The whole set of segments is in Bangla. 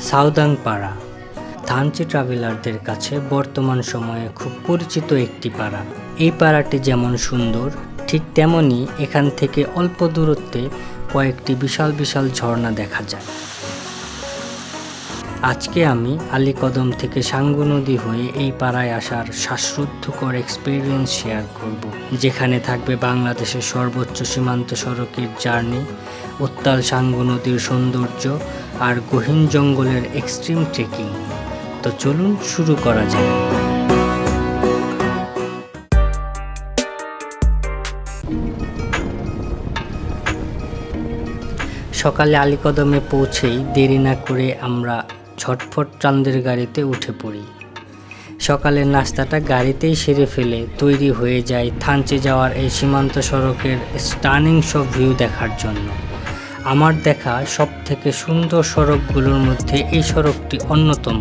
সাউদাং পাড়া থানচি ট্রাভেলারদের কাছে বর্তমান সময়ে খুব পরিচিত একটি পাড়া। এই পাড়াটি যেমন সুন্দর, ঠিক তেমনই এখান থেকে অল্প দূরত্বে কয়েকটি বিশাল বিশাল ঝর্ণা দেখা যায়। আজকে আমি আলীকদম থেকে সাঙ্গু নদী হয়ে এই পাড়ায় আসার শ্বাসরুদ্ধকর এক্সপিরিয়েন্স শেয়ার করব, যেখানে থাকবে বাংলাদেশের সর্বোচ্চ সীমান্ত সড়কের জার্নি উত্তাল সাঙ্গু নদীর সৌন্দর্য আর গহীন জঙ্গলের এক্সট্রিম ট্রেকিং তো চলুন শুরু করা যায় সকালে আলীকদমে পৌঁছেই দেরি না করে আমরা ঝটফট চান্দের গাড়িতে উঠে পড়ি। সকালের নাস্তাটা গাড়িতেই সেরে ফেলে তৈরি হয়ে যায় থানচে যাওয়ার এই সীমান্ত সড়কের স্টানিং সব ভিউ দেখার জন্য। আমার দেখা সব থেকে সুন্দর সড়কগুলোর মধ্যে এই সড়কটি অন্যতম।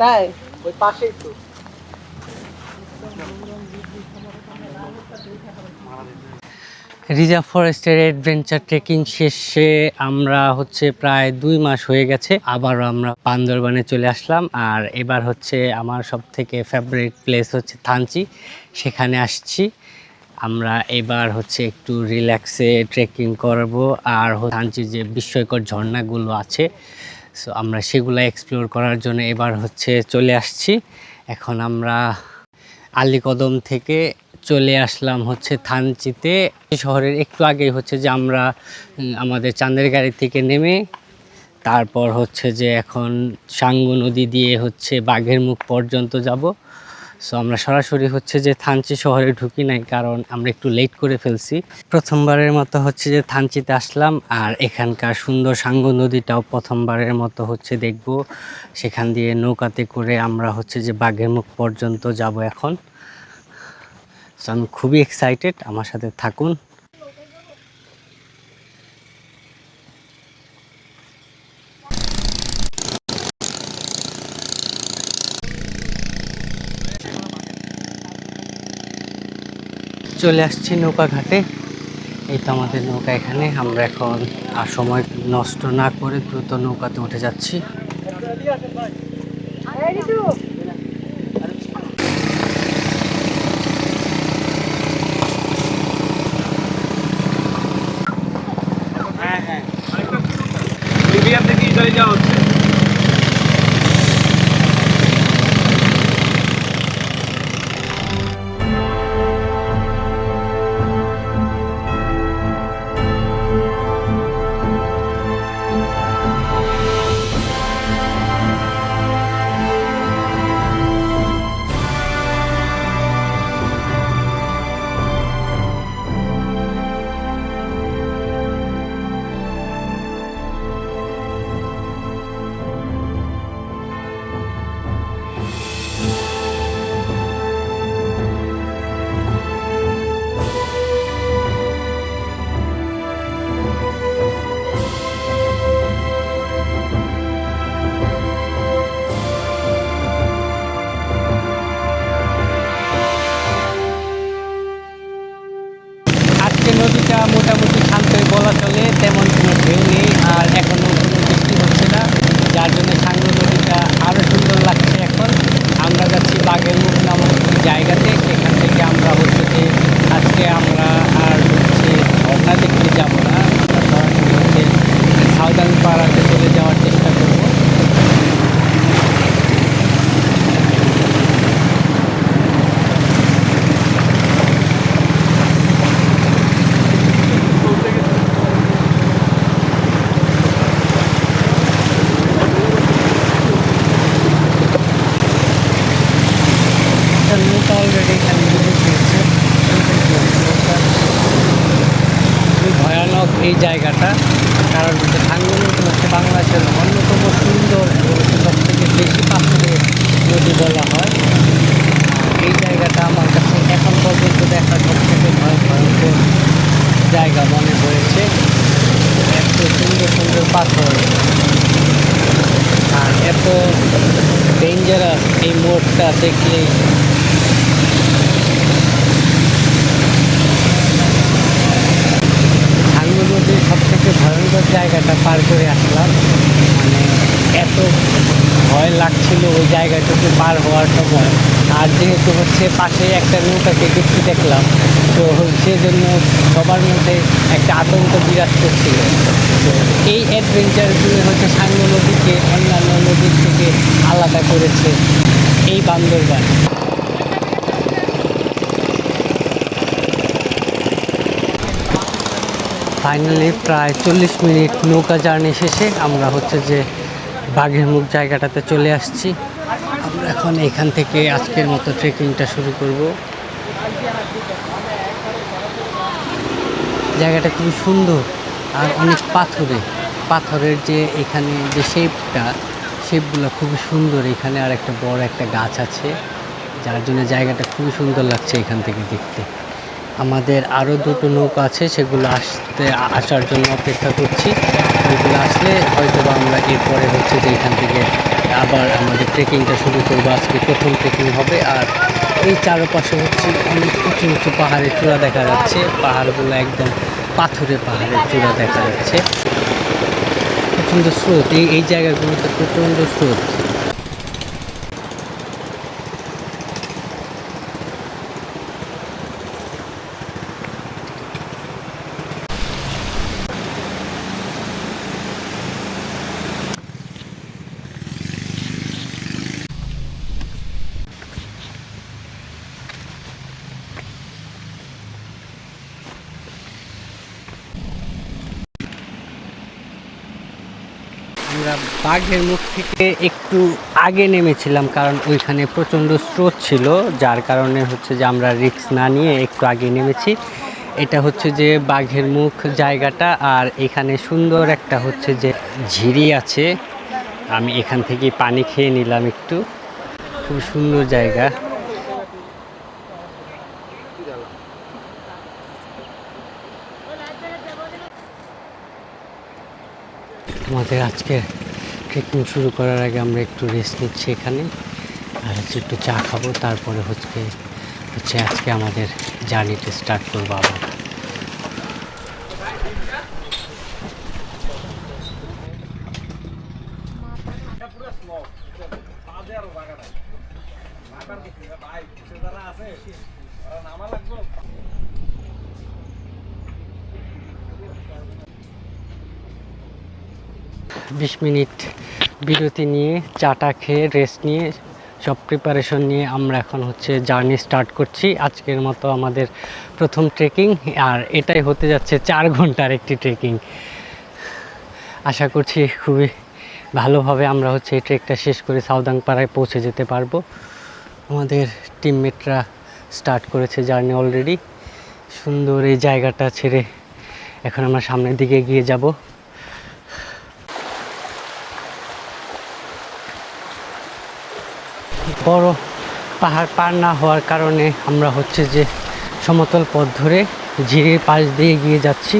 তাই? ওই পাশেই তো। রিজার্ভ ফরেস্টের অ্যাডভেঞ্চার ট্রেকিং শেষে আমরা হচ্ছে প্রায় দুই মাস হয়ে গেছে। আবারও আমরা পান্দরবানে চলে আসলাম। আর এবার হচ্ছে আমার সব থেকে ফেভারিট প্লেস হচ্ছে থানচি। সেখানে আসছি। আমরা এবার হচ্ছে একটু রিল্যাক্সে ট্রেকিং করব। আর থানচির যে বিস্ময়কর ঝর্ণাগুলো আছে সো আমরা সেগুলো এক্সপ্লোর করার জন্য এবার হচ্ছে চলে আসছি। এখন আমরা আলীকদম থেকে চলে আসলাম হচ্ছে থানচিতে। শহরের একটু আগেই হচ্ছে যে আমরা আমাদের চাঁদের গাড়ি থেকে নেমে তারপর হচ্ছে যে এখন সাঙ্গু নদী দিয়ে হচ্ছে বাঘের মুখ পর্যন্ত যাব। সো আমরা সরাসরি হচ্ছে যে থানচি শহরে ঢুকি নাই, কারণ আমরা একটু লেট করে ফেলছি। প্রথমবারের মতো হচ্ছে যে থানচিতে আসলাম, আর এখানকার সুন্দর সাঙ্গু নদীটাও প্রথমবারের মতো হচ্ছে দেখব। সেখান দিয়ে নৌকাতে করে আমরা হচ্ছে যে বাঘের মুখ পর্যন্ত যাব এখন। সো আমি খুবই এক্সাইটেড আমার সাথে থাকুন। চলে আসছি নৌকা ঘাটে। এই তো আমাদের নৌকা এখানে। আমরা এখন আর সময় নষ্ট না করে দ্রুত নৌকাতে উঠে যাচ্ছি। মোটামুটি শান্ত বলা চলে, তেমন কোনো ঢেউ নেই আর এখনও কোনো বৃষ্টি হচ্ছে না। যার জন্য সাঙ্গু নদীটা আরও সুন্দর লাগছে এখন। আমরা যাচ্ছি বাঘের মুখ নামক জায়গাতে। সেখান থেকে আমরা হচ্ছে যে আজকে আমরা আর হচ্ছে ঝর্ণা দেখতে যাব না। আমরা সরাসরি হচ্ছে সাউদার্ন পাড়াতে চলে যাওয়ার চেষ্টা করব এই জায়গাটা, কারণ হচ্ছে নদী হচ্ছে বাংলাদেশের অন্যতম সুন্দর এবং সব থেকে বেশি পাথরের নদী বলা হয়। এই জায়গাটা আমার কাছে এখন পর্যন্ত দেখা সব থেকে ভয় ভয়ঙ্কর জায়গা মনে হয়েছে। এত সুন্দর সুন্দর পাথর। আর এত ডেঞ্জারাস এই মোড়টা দেখলে সাঙ্গু নদীর সব থেকে ভয়ঙ্কর জায়গাটা পার করে আসলাম। মানে এত ভয় লাগছিল ওই জায়গাটুকু পার হওয়ার সময়। আর যেহেতু হচ্ছে পাশে একটা নৌকাকে দেখতে দেখলাম, তো সেজন্য সবার মধ্যে একটা আতঙ্ক বিরাজ করছিল। তো এই অ্যাডভেঞ্চারগুলো হচ্ছে সাঙ্গু নদীকে, অন্যান্য নদীর থেকে আলাদা করেছে এই বান্দরবান। ফাইনালি প্রায় চল্লিশ মিনিট নৌকা জার্নি শেষে আমরা হচ্ছে যে বাঘের মুখ জায়গাটাতে চলে আসছি। আমরা এখন এখান থেকে আজকের মতো ট্রেকিংটা শুরু করব। জায়গাটা খুবই সুন্দর আর অনেক পাথরে। পাথরের যে এখানে যে শেপটা, শেপগুলো খুবই সুন্দর। এখানে আর একটা বড় একটা গাছ আছে, যার জন্য জায়গাটা খুবই সুন্দর লাগছে এখান থেকে দেখতে। আমাদের আরও দুটো নৌকা আছে, সেগুলো আসতে, আসার জন্য অপেক্ষা করছি। ওইগুলো আসলে হয়তো বা আমরা এরপরে হচ্ছে যে এখান থেকে আবার আমাদের ট্রেকিংটা শুরু করব। আজকে প্রথম ট্রেকিং হবে আর এই চারপাশে হচ্ছে অনেক উঁচু উঁচু পাহাড়ের চূড়া দেখা যাচ্ছে। পাহাড়গুলো একদম পাথুরে পাহাড়ের চূড়া দেখা যাচ্ছে। প্রচণ্ড স্রোত, এই এই জায়গাগুলোতে প্রচণ্ড স্রোত আমরা বাঘের মুখ থেকে একটু আগে নেমেছিলাম, কারণ ওইখানে প্রচণ্ড স্রোত ছিল, যার কারণে হচ্ছে যে আমরা রিস্ক না নিয়ে একটু আগে নেমেছি। এটা হচ্ছে যে বাঘের মুখ জায়গাটা, আর এখানে সুন্দর একটা হচ্ছে যে ঝিরি আছে। আমি এখান থেকে পানি খেয়ে নিলাম একটু। খুব সুন্দর জায়গা। আমাদের আজকে ট্রেকিং শুরু করার আগে আমরা একটু রেস্ট নিচ্ছি এখানে। আর হচ্ছে একটু চা খাব, তারপরে হচ্ছে হচ্ছে আজকে আমাদের জার্নিটা স্টার্ট করব আবার। বিশ মিনিট বিরতি নিয়ে, চাটা খেয়ে রেস্ট নিয়ে, সব প্রিপারেশন নিয়ে আমরা এখন হচ্ছে জার্নি স্টার্ট করছি। আজকের মতো আমাদের প্রথম ট্রেকিং আর এটাই হতে যাচ্ছে চার ঘণ্টার একটি ট্রেকিং আশা করছি খুবই ভালোভাবে আমরা হচ্ছে এই ট্রেকটা শেষ করে সাউদাংপাড়ায় পৌঁছে যেতে পারব। আমাদের টিমমেটরা স্টার্ট করেছে জার্নি অলরেডি সুন্দর এই জায়গাটা ছেড়ে এখন আমরা সামনের দিকে গিয়ে যাব। বড় পাহাড় পার না হওয়ার কারণে আমরা হচ্ছে যে সমতল পথ ধরে ঝিরির পাশ দিয়ে এগিয়ে যাচ্ছি,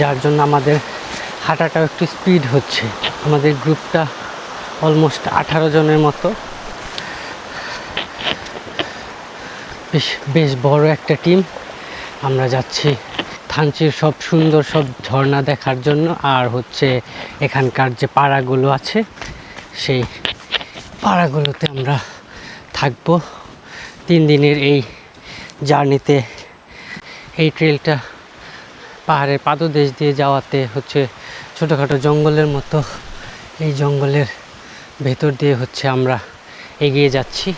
যার জন্য আমাদের হাঁটাটাও একটু স্পিড হচ্ছে। আমাদের গ্রুপটা অলমোস্ট আঠারো জনের মতো। বেশ বেশ বড় একটা টিম আমরা যাচ্ছি থানচির সব সুন্দর সব ঝর্ণা দেখার জন্য, আর হচ্ছে এখানকার যে পাড়াগুলো আছে, সেই পাড়াগুলোতে আমরা থাকব। তিন দিনের এই জার্নিতে এই ট্রেলটা পাহাড়ের পাদদেশ দিয়ে যাওয়াতে হচ্ছে ছোটোখাটো জঙ্গলের মতো এই জঙ্গলের ভেতর দিয়ে হচ্ছে আমরা এগিয়ে যাচ্ছি।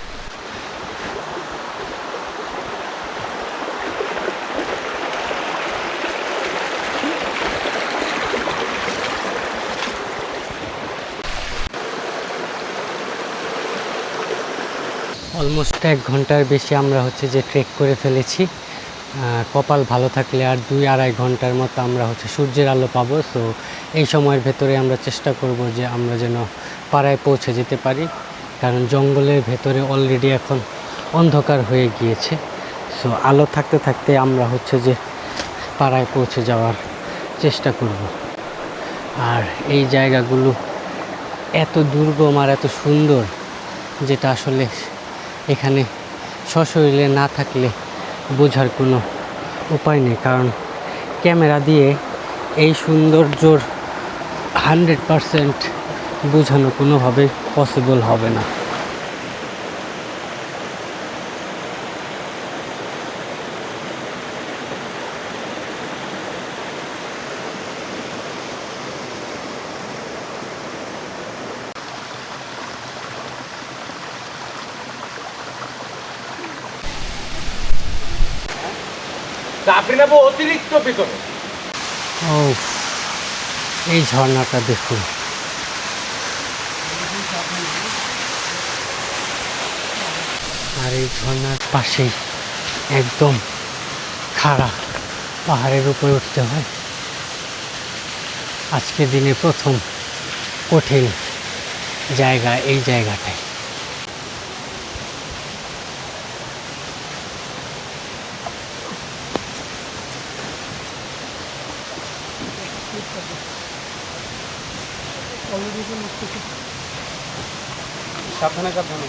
অলমোস্ট এক ঘণ্টার বেশি আমরা হচ্ছে যে ট্রেক করে ফেলেছি। কপাল ভালো থাকলে আর দুই আড়াই ঘণ্টার মতো আমরা হচ্ছে সূর্যের আলো পাবো। সো এই সময়ের ভেতরে আমরা চেষ্টা করব যে আমরা যেন পাড়ায় পৌঁছে যেতে পারি। কারণ জঙ্গলের ভেতরে অলরেডি এখন অন্ধকার হয়ে গিয়েছে। সো আলো থাকতে থাকতে আমরা হচ্ছে যে পাড়ায় পৌঁছে যাওয়ার চেষ্টা করব। আর এই জায়গাগুলো এত দুর্গম আর এত সুন্দর, যেটা আসলে এখানে সশরীরে না থাকলে বোঝার কোনো উপায় নেই, কারণ ক্যামেরা দিয়ে এই সৌন্দর্যর হান্ড্রেড পারসেন্ট বোঝানো কোনোভাবে পসিবল হবে না। চাপড়ি নেব অতিরিক্ত পিছনে। ও এই ঝর্ণাটা দেখুন। আর এই ঝর্ণার পাশেই একদম খাড়া পাহাড়ের উপরে উঠতে হয়। আজকে দিনে প্রথম কঠিন জায়গা এই জায়গাটায় সাবধানে সাবধানে।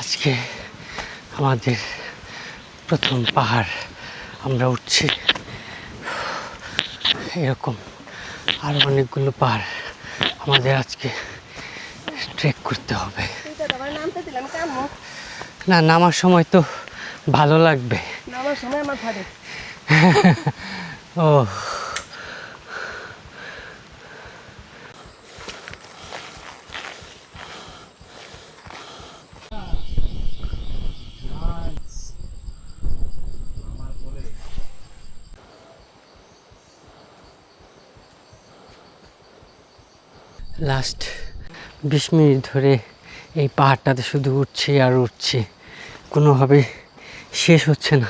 আজকে আমাদের প্রথম পাহাড় আমরা উঠছি। এরকম আরও অনেকগুলো পাহাড় আমাদের আজকে ট্রেক করতে হবে। না নামার সময় তো ভালো লাগবে। নামার সময় আমার ফাটে ও লাস্ট বিশ মিনিট ধরে এই পাহাড়টাতে শুধু উঠছি আর উঠছি। কোনোভাবে শেষ হচ্ছে না।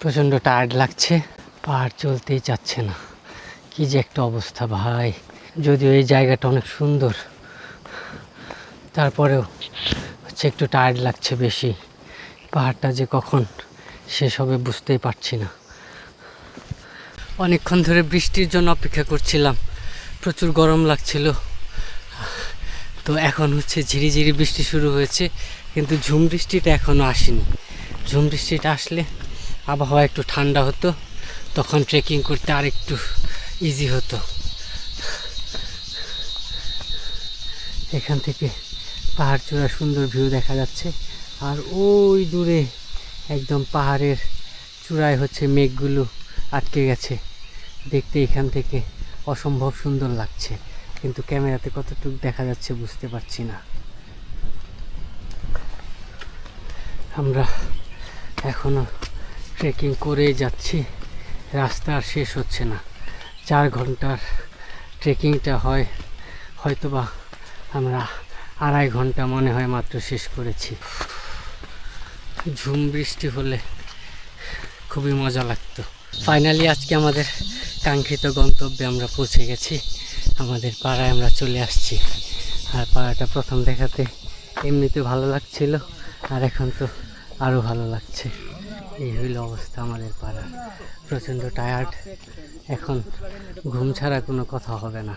প্রচণ্ড টায়ার্ড লাগছে। পাহাড় চলতেই চাচ্ছে না। কি যে একটা অবস্থা ভাই। যদিও এই জায়গাটা অনেক সুন্দর। তারপরেও হচ্ছে একটু টায়ার্ড লাগছে বেশি। পাহাড়টা যে কখন শেষ হবে বুঝতেই পারছি না। অনেকক্ষণ ধরে বৃষ্টির জন্য অপেক্ষা করছিলাম। প্রচুর গরম লাগছিল। তো এখন হচ্ছে ঝিরিঝিরি বৃষ্টি শুরু হয়েছে, কিন্তু ঝুম বৃষ্টিটা এখনও আসেনি। ঝুম বৃষ্টিটা আসলে আবহাওয়া একটু ঠান্ডা হতো, তখন ট্রেকিং করতে আর একটু ইজি হতো। এখান থেকে পাহাড় চূড়া সুন্দর ভিউ দেখা যাচ্ছে, আর ওই দূরে একদম পাহাড়ের চূড়ায় হচ্ছে মেঘগুলো আটকে গেছে। দেখতে এখান থেকে অসম্ভব সুন্দর লাগছে। কিন্তু ক্যামেরাতে কতটুকু দেখা যাচ্ছে বুঝতে পারছি না। আমরা এখনও ট্রেকিং করেই যাচ্ছি, রাস্তা আর শেষ হচ্ছে না। চার ঘণ্টার ট্রেকিংটা হয়, হয়তোবা আমরা আড়াই ঘণ্টা মনে হয় মাত্র শেষ করেছি। ঝুম বৃষ্টি হলে খুবই মজা লাগতো। ফাইনালি আজকে আমাদের কাঙ্ক্ষিত গন্তব্যে আমরা পৌঁছে গেছি। আমাদের পাড়ায় আমরা চলে আসছি। আর পাড়াটা প্রথম দেখাতে এমনিতে ভালো লাগছিল, আর এখন তো আরও ভালো লাগছে। এই হইল অবস্থা আমাদের পাড়ার। প্রচণ্ড টায়ার্ড এখন ঘুম ছাড়া কোনো কথা হবে না।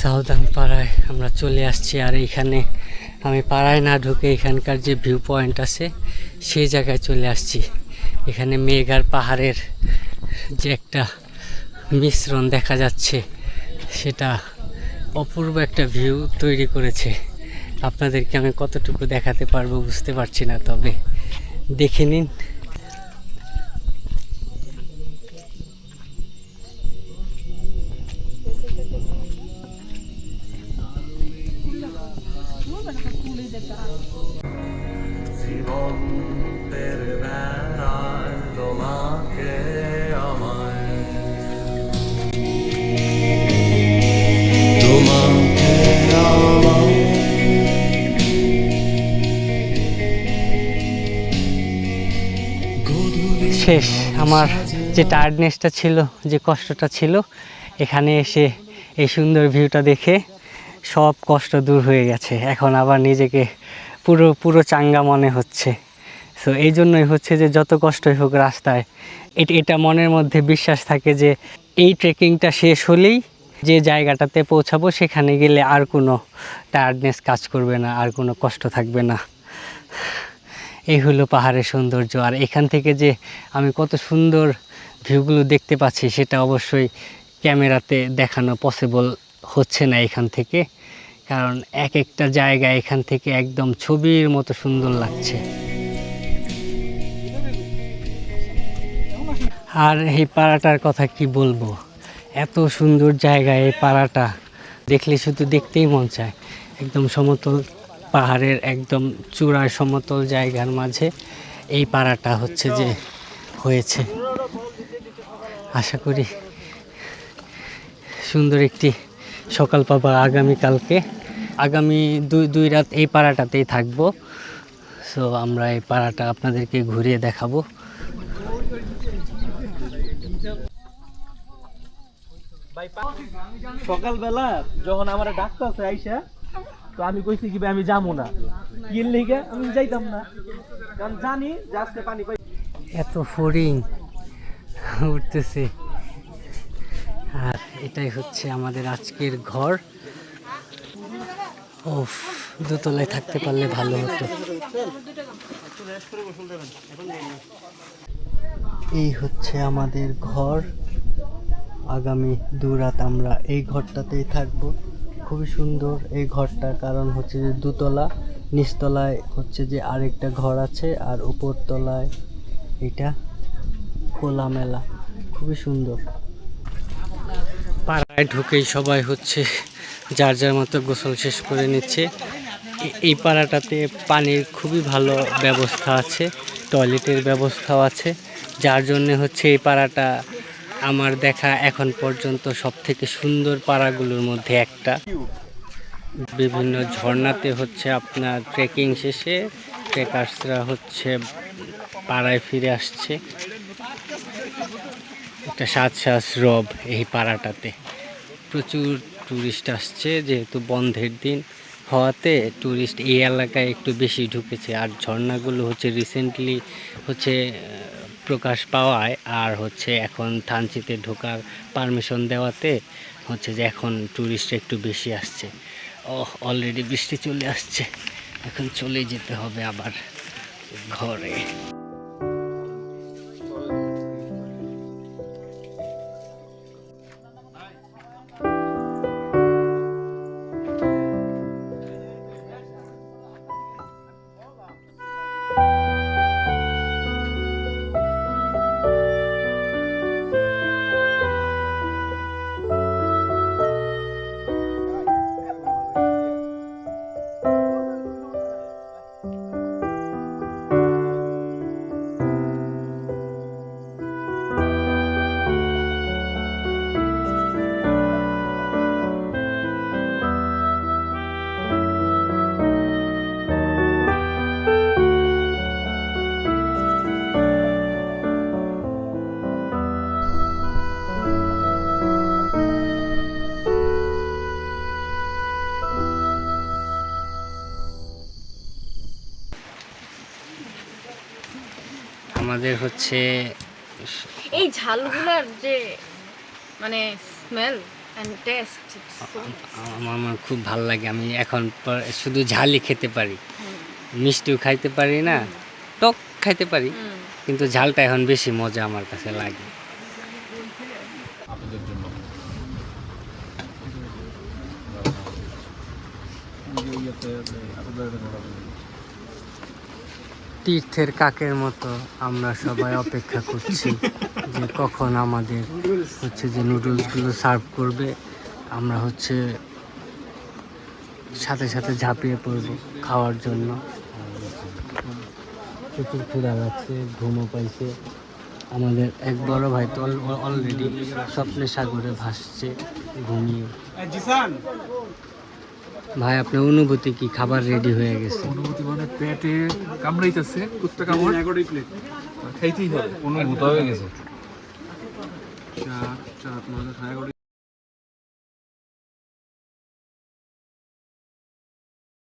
সাউদার্ন পাড়ায় আমরা চলে আসছি, আর এইখানে আমি পাড়ায় না ঢুকে এখানকার যে ভিউ পয়েন্ট আছে, সেই জায়গায় চলে আসছি। এখানে মেঘ আর পাহাড়ের যে একটা মিশ্রণ দেখা যাচ্ছে। সেটা অপূর্ব একটা ভিউ তৈরি করেছে। আপনাদেরকে আমি কতটুকু দেখাতে পারব বুঝতে পারছি না, তবে দেখে নিন। শেষ আমার যে টায়ার্ডনেসটা ছিল, যে কষ্টটা ছিল, এখানে এসে এই সুন্দর ভিউটা দেখে সব কষ্ট দূর হয়ে গেছে। এখন আবার নিজেকে পুরো পুরো চাঙ্গা মনে হচ্ছে। সো এই জন্যই হচ্ছে যে যত কষ্টই হোক রাস্তায়, এট- এটা মনের মধ্যে বিশ্বাস থাকে যে এই ট্রেকিংটা শেষ হলেই যে জায়গাটাতে পৌঁছাবো, সেখানে গেলে আর কোনো টায়ার্ডনেস কাজ করবে না, আর কোনো কষ্ট থাকবে না। এই হলো পাহাড়ের সৌন্দর্য। আর এখান থেকে যে আমি কত সুন্দর ভিউগুলো দেখতে পাচ্ছি, সেটা অবশ্যই ক্যামেরাতে দেখানো পসিবল হচ্ছে না এখান থেকে। কারণ এক একটা জায়গা এখান থেকে একদম ছবির মতো সুন্দর লাগছে। আর এই পাড়াটার কথা কি বলব? এত সুন্দর জায়গা এই পাড়াটা। দেখলে শুধু দেখতেই মন চায়। একদম সমতল পাহাড়ের একদম চূড়ায় সমতল জায়গার মাঝে এই পাড়াটা হচ্ছে যে হয়েছে। আশা করি সুন্দর একটি সকাল পাবা আগামীকালকে। আগামী দুই দুই রাত এই পাড়াটাতেই থাকব। সো আমরা এই পাড়াটা আপনাদেরকে ঘুরিয়ে দেখাবো। সকালবেলা যখন আমার ডাক্তার আইসা তো আমি কইছি কি আমি যাব না। লিগে আমি যাইতাম না। কারণ জানি যে পানি পাই এত ফড়িং উঠতেছে। আর এটাই হচ্ছে আমাদের আজকের ঘর। ওফ দোতলায় থাকতে পারলে ভালো হতো। এই হচ্ছে আমাদের ঘর। আগামী দু রাত আমরা এই ঘরটাতেই থাকব। খুবই সুন্দর এই ঘরটা কারণ হচ্ছে যে দুতলা, নিচতলায় হচ্ছে যে আরেকটা ঘর আছে আর উপরতলায় এটা খোলামেলা, খুবই সুন্দর। পাড়ায় ঢুকেই সবাই হচ্ছে যার যার মতো গোসল শেষ করে নিচ্ছে। এই পাড়াটাতে পানির খুবই ভালো ব্যবস্থা আছে, টয়লেটের ব্যবস্থাও আছে, যার জন্য হচ্ছে এই পাড়াটা আমার দেখা এখন পর্যন্ত সব থেকে সুন্দর পাড়াগুলোর মধ্যে একটা। বিভিন্ন ঝর্ণাতে হচ্ছে আপনার ট্রেকিং শেষে ট্রেকার্সরা হচ্ছে পাড়ায় ফিরে আসছে। একটা সাত শ্বাস রব এই পাড়াটাতে। প্রচুর ট্যুরিস্ট আসছে, যেহেতু বন্ধের দিন। হওয়াতে ট্যুরিস্ট এই এলাকায় একটু বেশি ঢুকেছে। আর ঝর্ণাগুলো হচ্ছে রিসেন্টলি হচ্ছে প্রকাশ পাওয়ায় আর হচ্ছে এখন থানচিতে ঢোকার পারমিশন দেওয়াতে হচ্ছে যে এখন ট্যুরিস্ট একটু বেশি আসছে। ও অলরেডি বৃষ্টি চলে আসছে। এখন চলে যেতে হবে আবার ঘরে। আমাদের হচ্ছে এই ঝালগুলার যে মানে স্মেল আমার আমার খুব ভালো লাগে। আমি এখন শুধু ঝালই খেতে পারি। মিষ্টিও খাইতে পারি না টক খাইতে পারি। কিন্তু ঝালটা এখন বেশি মজা আমার কাছে লাগে। তীর্থের কাকের মতো আমরা সবাই অপেক্ষা করছি যে কখন আমাদের হচ্ছে যে নুডলসগুলো সার্ভ করবে। আমরা হচ্ছে সাথে সাথে ঝাঁপিয়ে পড়ব খাওয়ার জন্য। প্রচুর ক্ষুধা লাগছে, ঘুমও পাইছে। আমাদের এক বড় ভাই তো অলরেডি স্বপ্নের সাগরে ভাসছে, ঘুমিয়ে। ভাই আপনার অনুভূতি কি? খাবার রেডি হয়ে গেছে। অনুভূতি মানে পেটে কামড়াইতেছে কুত্তা কামড়। খাইতেই হবে। অনুভূত হয়ে গেছে। চার চার এগারোটা